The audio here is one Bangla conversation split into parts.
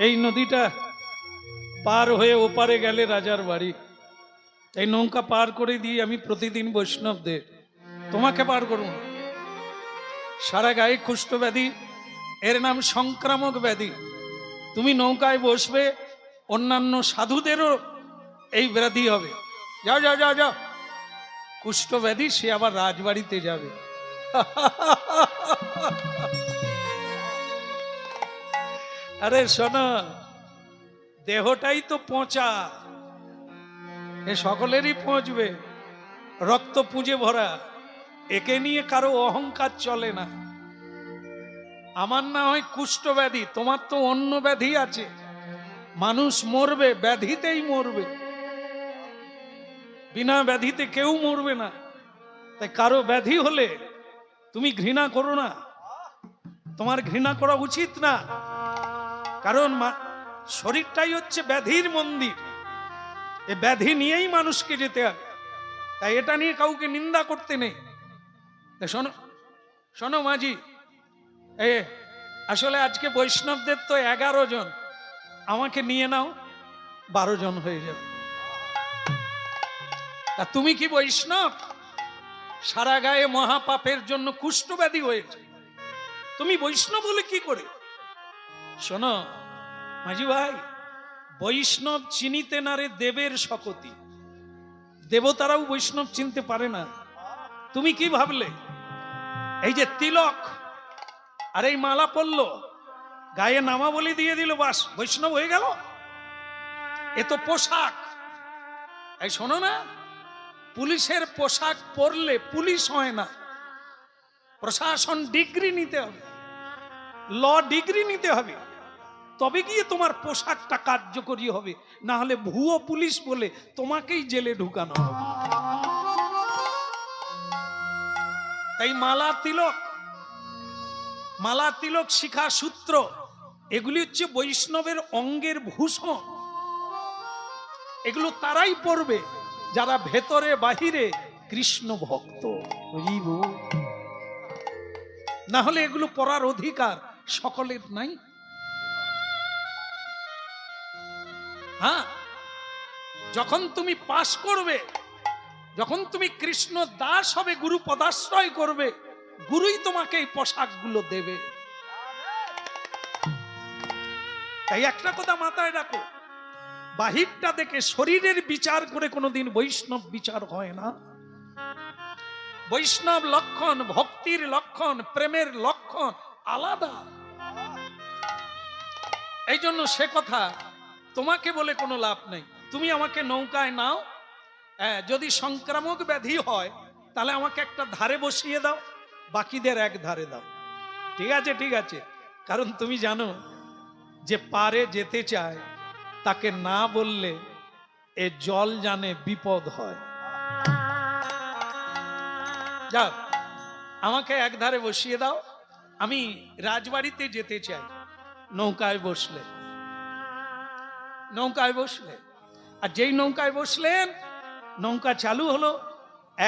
এই নদীটা পার হয়ে ওপারে গেলে রাজার বাড়ি। এই নৌকা পার করে দিয়ে আমি প্রতিদিন বৈষ্ণবদের। তোমাকে পার করব। সারা গায়ে কুষ্ঠ ব্যাধি, এর নাম সংক্রামক ব্যাধি। তুমি নৌকায় বসবে, অন্যান্য সাধুদেরও এই ব্যাধি হবে। যাও যাও যাও যাও। কুষ্ঠব্যাধি সে আবার রাজবাড়িতে যাবে। আরে শোনো, দেহটাই তো পচা, এ সকলেরই পচবে, রক্ত পুঁজে ভরা, একে নিয়ে কারও অহংকার চলে না। আমার না হয় কুষ্ঠ ব্যাধি, তোমার তো অন্য ব্যাধি আছে। মানুষ মরবে, ব্যাধিতেই মরবে। বিনা ব্যাধিতে কেউ মরবে না। তাই কারও ব্যাধি হলে তুমি ঘৃণা করো না। তোমার ঘৃণা করা উচিত না। কারণ শরীরটাই হচ্ছে ব্যাধির মন্দির। এ ব্যাধি নিয়েই মানুষকে যেতে হবে তাই এটা নিয়ে কাউকে নিন্দা করতে নেই। শোনো শোনো মাঝি, এ, আসলে আজকে বৈষ্ণবদের তো এগারো জন। আমাকে নিয়ে নাও, বারো জন হয়ে যাবে। তা তুমি কি বৈষ্ণব? সারা গায়ে মহাপাপের জন্য কুষ্ঠব্যাধি হয়েছে। তুমি বৈষ্ণব বলে কি করে? শোনো, মাঝি ভাই, বৈষ্ণব চিনিতে না রে দেবের শকতি দেবতারাও বৈষ্ণব চিনতে পারে না। তুমি কি ভাবলে? এই যে তিলক আর এই মালা পড়ল গায়ে নামাবলি দিয়ে দিল, বাস, বৈষ্ণব হয়ে গেল? এ তো পোশাক। এই শোনো না, পুলিশের পোশাক পরলে পুলিশ হয় না। প্রশাসন ডিগ্রি নিতে হবে, ল ডিগ্রি নিতে হবে। তবে গিয়ে তোমার পোশাকটা কার্যকরী হবে। না হলে ভুয়ো পুলিশ বলে তোমাকেই জেলে ঢুকানো হবে। তাই মালা তিলক মালা তিলক শিখা সূত্র, এগুলি হচ্ছে বৈষ্ণবের অঙ্গের ভূষণ। এগুলো তারাই পড়বে, যারা ভেতরে বাহিরে কৃষ্ণ ভক্ত। না হলে এগুলো পড়ার অধিকার সকলের নাই। হ্যাঁ যখন তুমি পাশ করবে, যখন তুমি কৃষ্ণ দাস হবে, গুরু পদাশ্রয় করবে, গুরুই তোমাকে এই পোশাকগুলো দেবে। তাই একটা কথা মাথায় রাখো, বাহিরটা দেখে শরীরের বিচার করে কোনোদিন বৈষ্ণব বিচার হয় না। বৈষ্ণব লক্ষণ, ভক্তির লক্ষণ, প্রেমের লক্ষণ আলাদা। এই জন্য সে কথা তোমাকে বলে কোনো লাভ নেই। তুমি আমাকে নৌকায় নাও। হ্যাঁ, যদি সংক্রামক ব্যাধি হয় তাহলে আমাকে একটা ধারে বসিয়ে দাও বাকিদের এক ধারে দাও। ঠিক আছে ঠিক আছে। কারণ তুমি জানো যে পারে যেতে চায় তাকে না বললে এ জল জানে বিপদ হয়। যাও আমাকে এক ধারে বসিয়ে দাও। আমি রাজবাড়িতে যেতে চাই নৌকায় বসলে। নৌকায় বসলেন আর যেই নৌকায় বসলেন, নৌকা চালু হলো,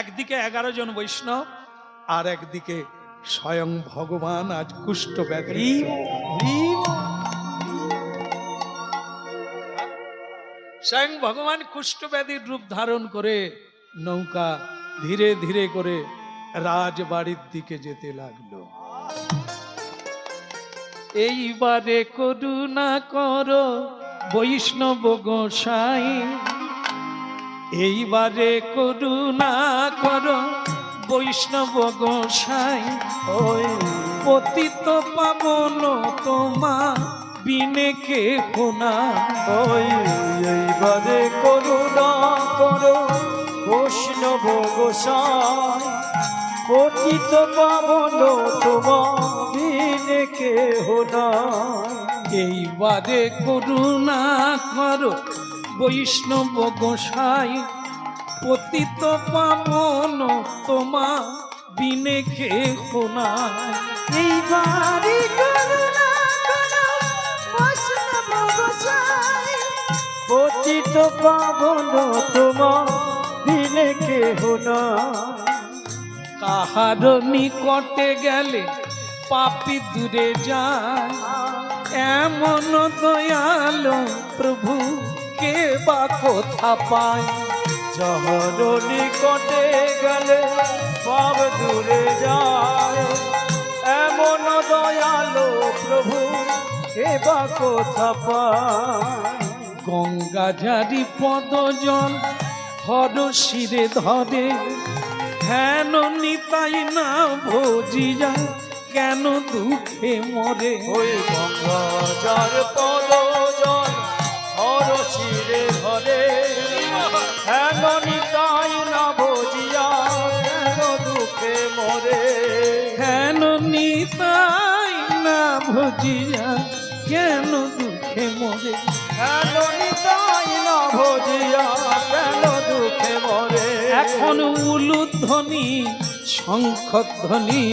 একদিকে এগারো জন বৈষ্ণব, আর একদিকে স্বয়ং ভগবান আজ কুষ্ঠ ব্যাধি। স্বয়ং ভগবান কুষ্ঠ ব্যাধির রূপ ধারণ করে নৌকা ধীরে ধীরে করে রাজবাড়ির দিকে যেতে লাগল। এইবারে করুণা করো বৈষ্ণব গোসাই, এইবারে করুণা করো বৈষ্ণব গোসাই। ওই পতিত পাবন তোমা বিনে কে হোনা ওই এইবারে করুণা করো বৈষ্ণব গোসাই। পতিত পাবন তোমার কেহ নাই এইবারে করুণা করো বৈষ্ণব গোসাই। পতিত পাবন তোমা বিনে কে হোনা এইবারে করুণা করো বৈষ্ণব গোসাই। পতিত পাবন তোমার বিনে কেহ নাই কাহার নিকটে গেলে পাপি দূরে যায়। এমন দয়ালো প্রভু, কে বা কোথা পায়? জহর নিকটে গেলে সব দূরে যায়। এমন দয়ালো প্রভু এবা কোথা পায়? গঙ্গা জারি পদজল হর শিরে ধরে, হেন নিতাই না ভোজিয়া কেন দুঃখে মরে? ওই গঙ্গাজার পদ জল হর শিরে ধরে। হেন নিতাই না ভজিয়া কেন দুঃখে মরে? হেন নিতাই না ভোজিয়া কেন দুঃখে মরে? হেন নিতাই না ভজিয়া কেন দুঃখে মরে? এখন উলুধ্বনি শঙ্খধ্বনি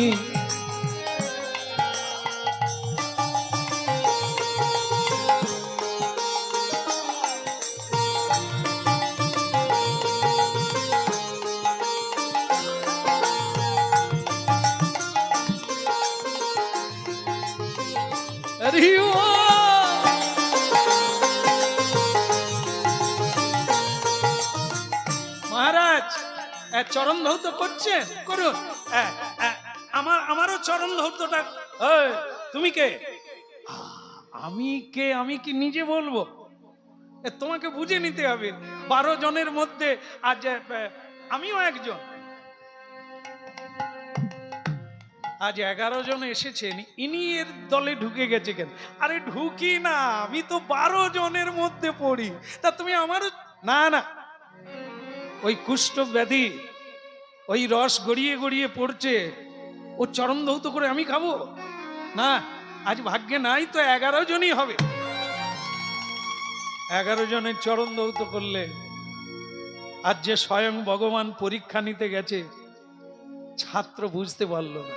চরণ ধৌত করছেন করুন। আমার, আমারও চরণ ধৌতটা। তুমি কে? আমি কে? আমি কি নিজে বলব? তোমাকে বুঝে নিতে হবে। বারো জনের মধ্যে আজ আমিও একজন। আজ এগারো জন এসেছেন। ইনি এর দলে ঢুকে গেছে কেন? আরে ঢুকি না, আমি তো বারো জনের মধ্যে পড়ি। তা তুমি আমারও না না। ওই কুষ্ঠ ব্যাধি, ওই রস গড়িয়ে গড়িয়ে পড়ছে, ও চরণ ধৌত করে আমি খাব? না, আজ ভাগ্যে নাই তো এগারো জনই হবে। এগারো জনের চরণ ধৌত করলে, আজ যে স্বয়ং ভগবান পরীক্ষা নিতে গেছে, ছাত্র বুঝতে পারল না।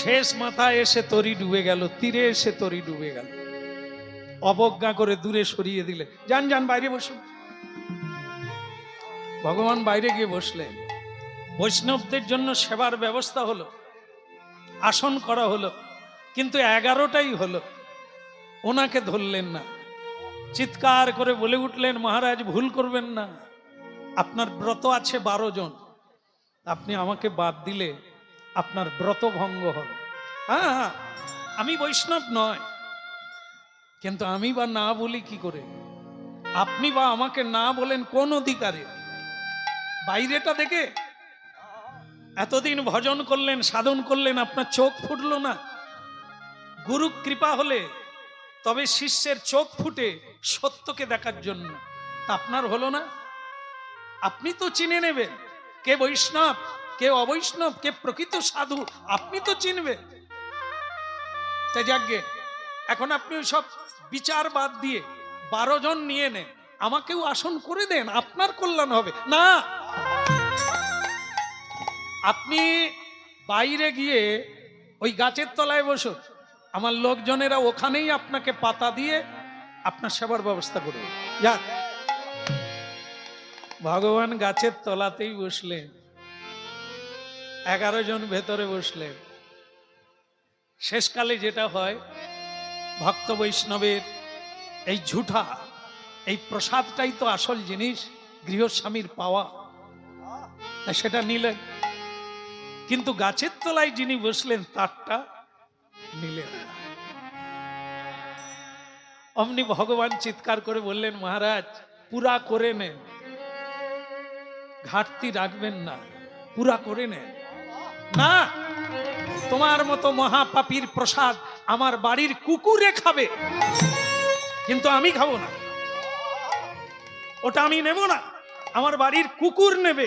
শেষ মাথায় এসে তরি ডুবে গেল, তীরে এসে তরি ডুবে গেল। অবজ্ঞা করে দূরে সরিয়ে দিলে। যান যান, বাইরে বসুন। ভগবান বাইরে গিয়ে বসলেন। বৈষ্ণবদের জন্য সেবার ব্যবস্থা হলো, আসন করা হলো, কিন্তু এগারোটাই হলো। ওনাকে ধরলেন না। চিৎকার করে বলে উঠলেন, মহারাজ, ভুল করবেন না। আপনার ব্রত আছে বারো জন। আপনি আমাকে বাদ দিলে আপনার ব্রত ভঙ্গ হবে। হ্যাঁ হ্যাঁ আমি বৈষ্ণব নয়। কিন্তু আমি বা না বলি কি করে? আপনি বা আমাকে না বলেন কোন অধিকারে? বাইরেটা দেখে? এতদিন ভজন করলেন, সাধন করলেন, আপনার চোখ ফুটলো না। গুরু কৃপা হলে, তবে শিষ্যের চোখ ফুটে সত্যকে দেখার জন্য। তা আপনার হলো না? আপনি তো চিনে নেবেন, কে বৈষ্ণব, কে অবৈষ্ণব, কে প্রকৃত সাধু, আপনি তো চিনবেন। তাই যাকে এখন আপনি সব বিচার বাদ দিয়ে বারো জন নিয়ে নেন আমাকেও আসন করে দেন, আপনার কল্যাণ হবে। না। আপনি বাইরে গিয়ে ওই গাছের তলায় বসুন। আমার লোকজনেরা ওখানেই আপনাকে পাতা দিয়ে আপনার সেবার ব্যবস্থা করবে। যাক ভগবান গাছের তলাতেই বসলেন। এগারো জন ভেতরে বসলেন। শেষকালে যেটা হয় ভক্ত বৈষ্ণবের এই ঝুঠা, এই প্রসাদটাই তো আসল জিনিস, গৃহস্বামীর পাওয়া। সেটা নিলেন। কিন্তু গাছের তলায় যিনি বসলেন, তারটা নিলেন অমনি ভগবান চিৎকার করে বললেন, মহারাজ, পুরা করে নেন। ঘাটতি রাখবেন না। পুরা করে নেন। না, তোমার মতো মহাপাপীর প্রসাদ আমার বাড়ির কুকুরে খাবে। কিন্তু আমি খাব না। ওটা আমি নেব না। আমার বাড়ির কুকুর নেবে।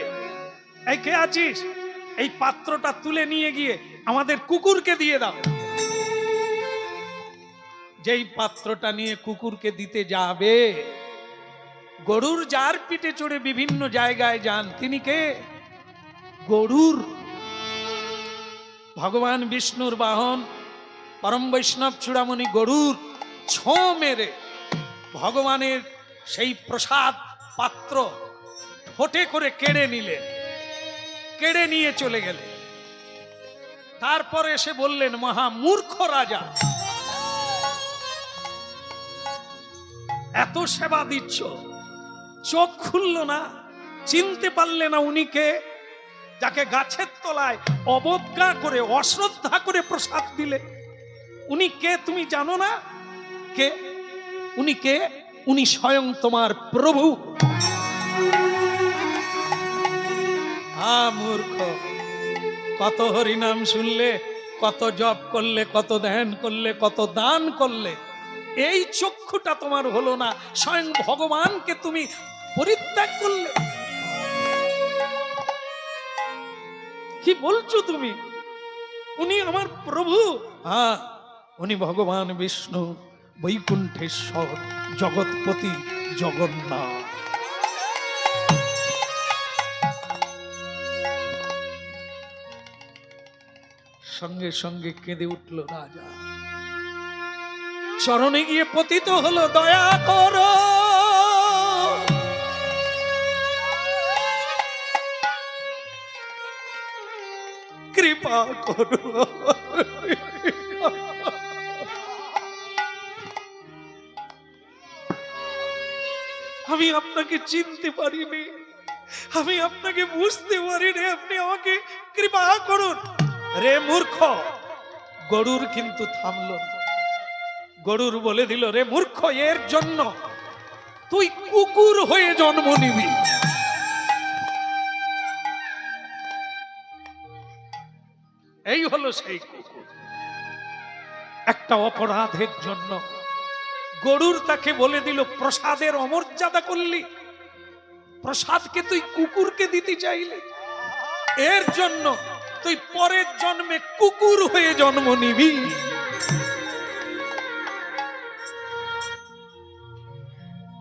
এই কে আছিস? এই পাত্রটা তুলে নিয়ে গিয়ে আমাদের কুকুরকে দিয়ে দাও। যেই পাত্রটা নিয়ে কুকুরকে দিতে যাবে, গরুর যার পিঠে চড়ে বিভিন্ন জায়গায় যান, তিনি কে? গরুর। ভগবান বিষ্ণুর বাহন। পরম বৈষ্ণব চূড়ামণি গরুর ছো মেরে ভগবানের সেই প্রসাদ পাত্র ঠোঁটে করে কেড়ে নিলেন, কেড়ে নিয়ে চলে গেলেন। তারপরে এসে বললেন, মহা মূর্খ রাজা, এত সেবা দিচ্ছ, চোখ খুলল না, চিনতে পারলে না উনি কে যাকে গাছের তলায় অবজ্ঞা করে, অশ্রদ্ধা করে প্রসাদ দিলে। উনি কে তুমি জানো না? কে? উনি কে? উনি স্বয়ং তোমার প্রভু। মূর্খ। কত হরিনাম শুনলে, কত জপ করলে, কত ধ্যান করলে, কত দান করলে, এই চক্ষুটা তোমার হলো না। স্বয়ং ভগবানকে তুমি পরিত্যাগ করলে। কি বলছো তুমি? উনি আমার প্রভু। হ্যাঁ উনি ভগবান বিষ্ণু, বৈকুণ্ঠেশ্বর, জগৎপতি জগন্নাথ। সঙ্গে সঙ্গে কেঁদে উঠল রাজা। চরণে গিয়ে পতিত হলো, দয়া করো। কৃপা করো। আমি আপনাকে চিনতে পারিনি। আমি আপনাকে বুঝতে পারিনি। আপনি আমাকে কৃপা করুন। রে মূর্খ, গরুর কিন্তু থামল গরুর বলে দিল, রে মূর্খ, এর জন্য তুই কুকুর হয়ে জন্ম নিবি। এই হলো সেই কুকুর। একটা অপরাধের জন্য গরুর তাকে বলে দিল, প্রসাদের অমর্যাদা করলি। প্রসাদকে তুই কুকুরকে দিতে চাইলি। এর জন্য তুই পরের জন্মে কুকুর হয়ে জন্ম নিবি।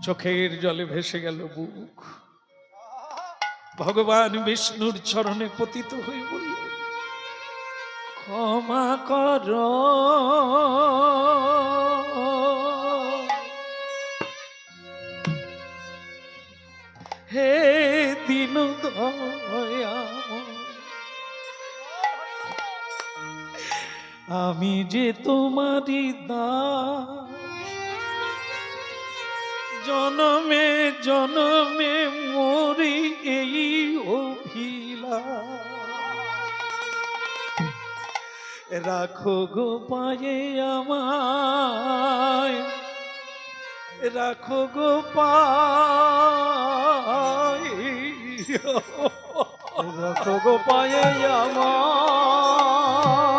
চোখের জলে ভেসে গেল বুক। ভগবান বিষ্ণুর চরণে পতিত হয়ে বলল ক্ষমা কর। আমি যে তোমারই দাস। জনমে জনমে মরি এই অভিলা। রাখো গো পায়ে আমায়, রাখো গো পায়ে। রাখো গো পায়ে আমায়।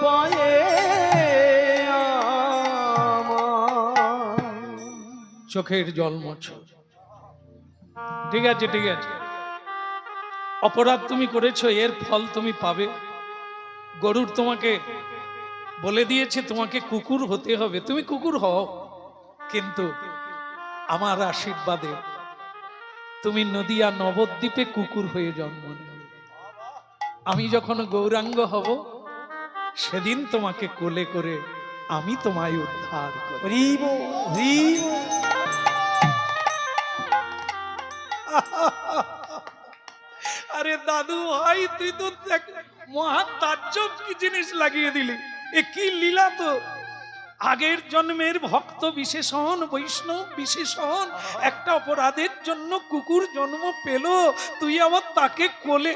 পায়ে চোখের জল মোছো ঠিক আছে ঠিক আছে। অপরাধ তুমি করেছ, এর ফল তুমি পাবে। গরুর তোমাকে বলে দিয়েছে, তোমাকে কুকুর হতে হবে। তুমি কুকুর হও, কিন্তু আমার আশীর্বাদে তুমি নদিয়া নবদ্বীপে কুকুর হয়ে জন্ম নেবে আমি যখন গৌরাঙ্গ হব সেদিন তোমাকে কোলে করে আমি তোমায় উদ্ধার হরিব আরে দাদু ভাই তুই তো দেখ মহা তাজ্জব কি জিনিস লাগিয়ে দিলি? এ কি লীলা তো। আগের জন্মের ভক্ত বিশেষণ বৈষ্ণব বিশেষণ একটা অপরাধের জন্য কুকুর জন্ম পেল তুই আবার তাকে কোলে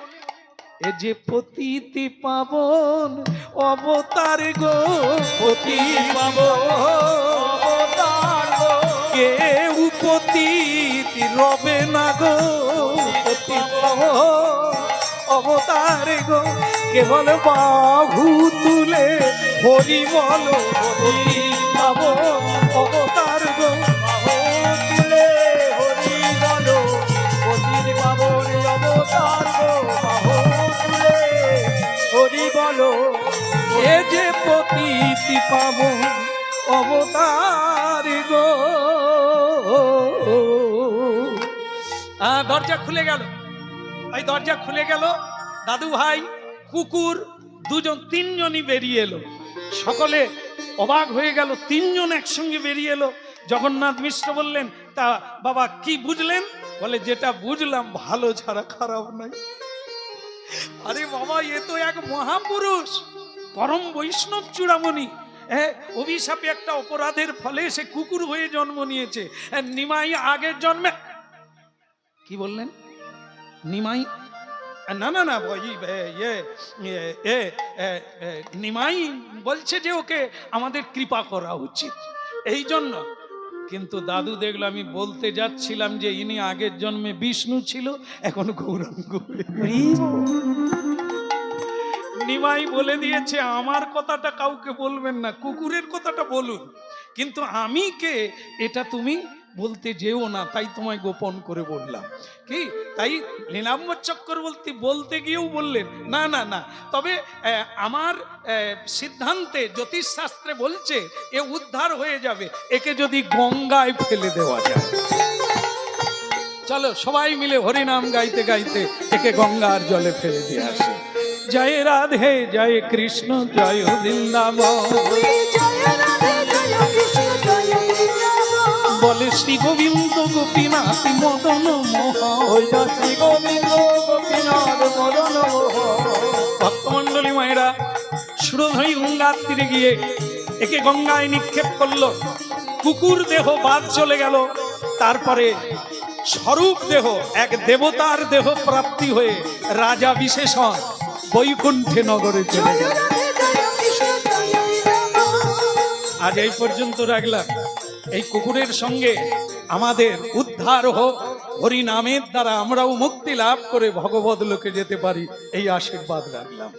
যে পতিতি পাবন, অবতার গো পতি অবতার গো। কেউ পতিতি রবে না গো পতি অবতার গো কেবল বাহু তুলে হরি বল হরি অবতার গো। দরজা খুলে গেল। এই দরজা খুলে গেল। দাদু ভাই, কুকুর, দুজন, তিনজনই বেরিয়ে এলো। সকলে অবাক হয়ে গেল, তিনজন একসঙ্গে বেরিয়ে এলো। জগন্নাথ মিশ্র বললেন, তা বাবা, কি বুঝলেন? বলে, যেটা বুঝলাম, ভালো ছাড়া খারাপ নাই আরে বাবা, এ তো এক মহাপুরুষ, পরম বৈষ্ণব চূড়ামণি। হ্যাঁ অভিশাপে একটা অপরাধের ফলে সে কুকুর হয়ে জন্ম নিয়েছে। হ্যাঁ, নিমাই আগের জন্মে কি বললেন? নিমাই না না না ওই এ, নিমাই বলছে যে ওকে আমাদের কৃপা করা উচিত। এই জন্য। কিন্তু দাদু দেখল আমি বলতে যাচ্ছিলাম যে ইনি আগের জন্মে বিষ্ণু ছিল এখন গৌরাঙ্গ হয়ে নিমাই বলে দিয়েছে, আমার কথাটা কাউকে বলবেন না, কুকুরের কথাটা বলুন। কিন্তু আমি কে, এটা তুমি বলতে যেও না, তাই তোমায় গোপন করে বললাম। কি? তাই নীলাম্বর চক্রবর্তী বলতে গিয়েও বললেন, না না না। তবে আমার সিদ্ধান্তে জ্যোতিষশাস্ত্রে বলছে, এ উদ্ধার হয়ে যাবে, একে যদি গঙ্গায় ফেলে দেওয়া যায়। চলো সবাই মিলে হরিনাম গাইতে গাইতে একে গঙ্গার জলে ফেলে দিয়ে আসে। জয় রাধে জয় কৃষ্ণ জয় বৃন্দাবন। বলে শ্রী গোবিন্দ গোপীনাথ মদন মোহন। ওই তো শ্রী গোবিন্দ গোপীনাথ মদন মোহন। ভক্তমন্ডলী মায়েরা সুরধই গঙ্গার তীরে গিয়ে একে গঙ্গায় নিক্ষেপ করল। কুকুর দেহ বাদ চলে গেল। তারপরে স্বরূপ দেহ এক দেবতার দেহ প্রাপ্তি হয়ে রাজা বিশেষণ বৈকুণ্ঠে নগরে চলে গেল। আজ এই পর্যন্ত রাখলাম। এই কুকুরের সঙ্গে আমাদের উদ্ধার হোক। হরি নামের দ্বারা আমরাও মুক্তি লাভ করে ভগবত লোকে যেতে পারি। এই আশীর্বাদ রাখলাম।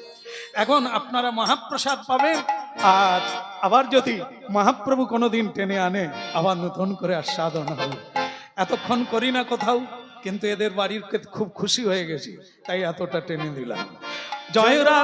এখন আপনারা মহাপ্রসাদ পাবেন। আর আবার যদি মহাপ্রভু কোনোদিন টেনে আনে, আবার নতুন করে আস্বাদন হবে। এতক্ষণ করি না কোথাও, কিন্তু এদের বাড়ির খুব খুশি হয়ে গেছি, তাই এতটা টেনে দিলাম। জয় রাধে